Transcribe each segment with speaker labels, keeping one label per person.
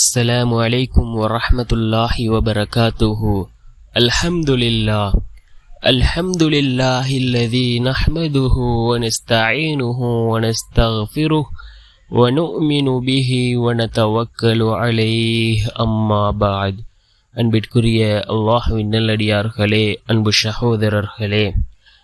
Speaker 1: السلام عليكم ورحمة الله وبركاته الحمد لله الحمد لله الذي نحمده ونستعينه ونستغفره ونؤمن به ونتوكل عليه أما بعد அன்பிற்குரிய அல்லாஹுவின் நல்லடியார்களே அன்பு சகோதரர்களே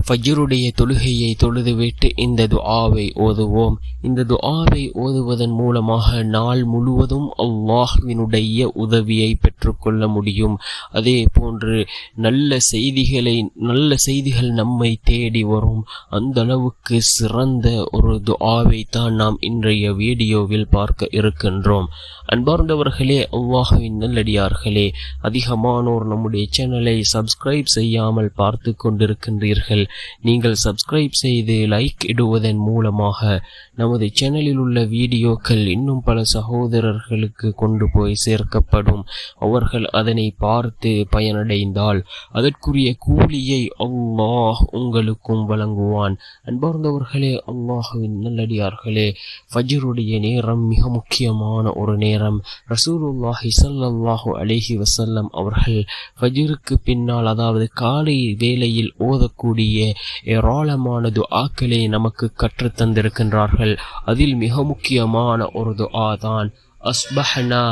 Speaker 1: ஃபஜ்ருடைய தொழுகையை தொழுதுவிட்டு இந்த துஆவை ஓதுவோம். இந்த துஆவை ஓதுவதன் மூலமாக நாள் முழுவதும் அல்லாஹ்வினுடைய உதவியை பெற்றுக்கொள்ள முடியும். அதே போன்று நல்ல செய்திகளை நல்ல செய்திகள் நம்மை தேடி வரும். அந்த அளவுக்கு சிறந்த ஒரு துஆவை தான் நாம் இன்றைய வீடியோவில் பார்க்க இருக்கின்றோம். அன்பார்ந்தவர்களே அல்லாஹுவின் நல்லடியார்களே அதிகமானோர் நம்முடைய சேனலை சப்ஸ்கிரைப் செய்யாமல் பார்த்து கொண்டிருக்கின்றீர்கள். நீங்கள் சப்ஸ்கிரைப் செய்து லைக் இடுவதன் மூலமாக நமது சேனலில் உள்ள வீடியோக்கள் இன்னும் பல சகோதரர்களுக்கு கொண்டு போய் சேர்க்கப்படும். அவர்கள் அதனை பார்த்து பயனடைந்தால் அதற்குரிய கூலியை அல்லாஹ் உங்களுக்கும் வழங்குவான். அன்பார்ந்தவர்களே அல்லாஹுவின் நல்லடியார்களே ஃபஜ்ருடைய நேரம் மிக முக்கியமான ஒரு நேரம். ரசூலுல்லாஹி சல்லாஹு அலேஹி வசல்லம் அவர்கள் ஃபஜ்ருக்கு பின்னால் அதாவது காலை வேளையில் ஓதக்கூடிய أصبحنا ஏராளமான துஆக்களை நமக்கு அதில் மிக முக்கியமான ஒரு துஆ தான் அஸ்பஹனா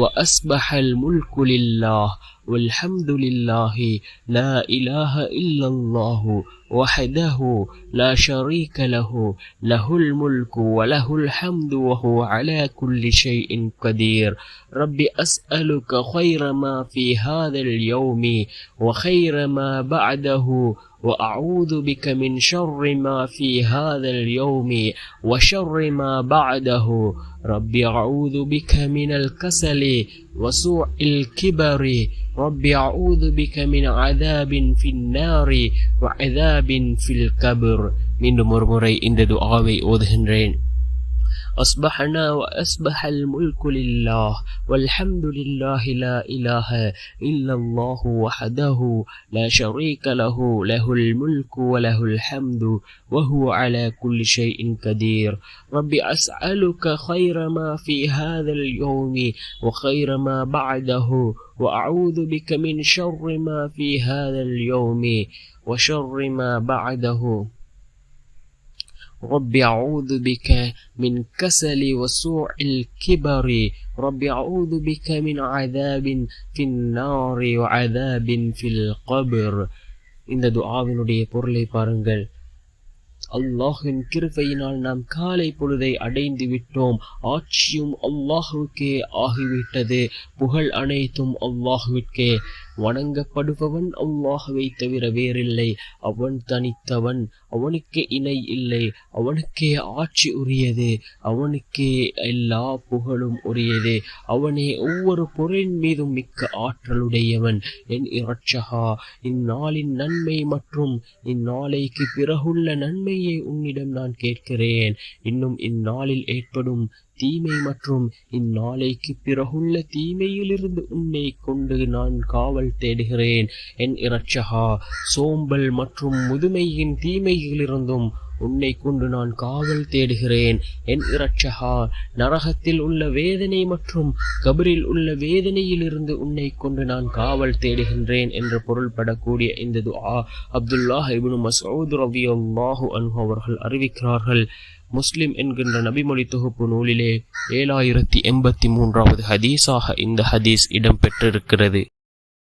Speaker 1: வ முல்குலில்லாஹ் والحمد لله لا إله إلا الله وحده لا شريك له له الملك وله الحمد وهو على كل شيء قدير رب أسألك خير ما في هذا اليوم وخير ما بعده وأعوذ بك من شر ما في هذا اليوم وشر ما بعده. ربي أعوذ بك من الكسل وسوء الكبر. ربي أعوذ بك من عذاب في النار وعذاب في القبر. من مرمري إن دعاوي أذهن رين أصبحنا وأصبح الملك لله والحمد لله لا إله إلا الله وحده لا شريك له له الملك وله الحمد وهو على كل شيء قدير. رب أسألك خير ما في هذا اليوم وخير ما بعده وأعوذ بك من شر ما في هذا اليوم وشر ما بعده. رب أعوذ بك من كسل وسوء الكبر رب أعوذ بك من عذاب في النار وعذاب في القبر இந்த துஆவினுடைய பொருளை பாருங்கள் அல்லாஹின் கிருபையினால் நாம் காலை பொழுதை அடைந்து விட்டோம் ஆட்சியும் அல்லாஹுக்கே ஆகிவிட்டது புகழ் அனைத்தும் அல்லாஹுவிற்கே வணங்கப்படுபவன் அல்லாஹுவை தவிர வேறில்லை. அவன் தனித்தவன் அவனுக்கு இணை இல்லை அவனுக்கே ஆட்சி உரியது அவனுக்கே எல்லா புகழும் உரியது. அவனே ஒவ்வொரு பொருளின் மீதும் மிக்க ஆற்றலுடையவன். என் இரட்சகா இந்நாளின் நன்மை மற்றும் இந்நாளைக்கு பிறகுள்ள நன்மையை உன்னிடம் நான் கேட்கிறேன். இன்னும் இந்நாளில் ஏற்படும் தீமை மற்றும் இந்நாளைக்கு பிறகுள்ள தீமையிலிருந்து உன்னை கொண்டு நான் காவல் தேடுகிறேன். என் இரட்சகா சோம்பல் மற்றும் முதுமையின் தீமையிலிருந்தும் உன்னை கொண்டு நான் காவல் தேடுகிறேன். என் இரட்சகா நரகத்தில் உள்ள வேதனை மற்றும் கபரில் உள்ள வேதனையிலிருந்து உன்னை கொண்டு நான் காவல் தேடுகின்றேன் என்று பொருள்படக்கூடிய இந்த துஆ அப்துல்லாஹ் இப்னு ரவியம் மாஹு அன்ஹு அவர்கள் அறிவிக்கிறார்கள். முஸ்லிம் என்கின்ற நபிமொழி தொகுப்பு நூலிலே ஏழாயிரத்தி எண்பத்தி மூன்றாவது ஹதீஸாக இந்த ஹதீஸ் இடம்பெற்றிருக்கிறது.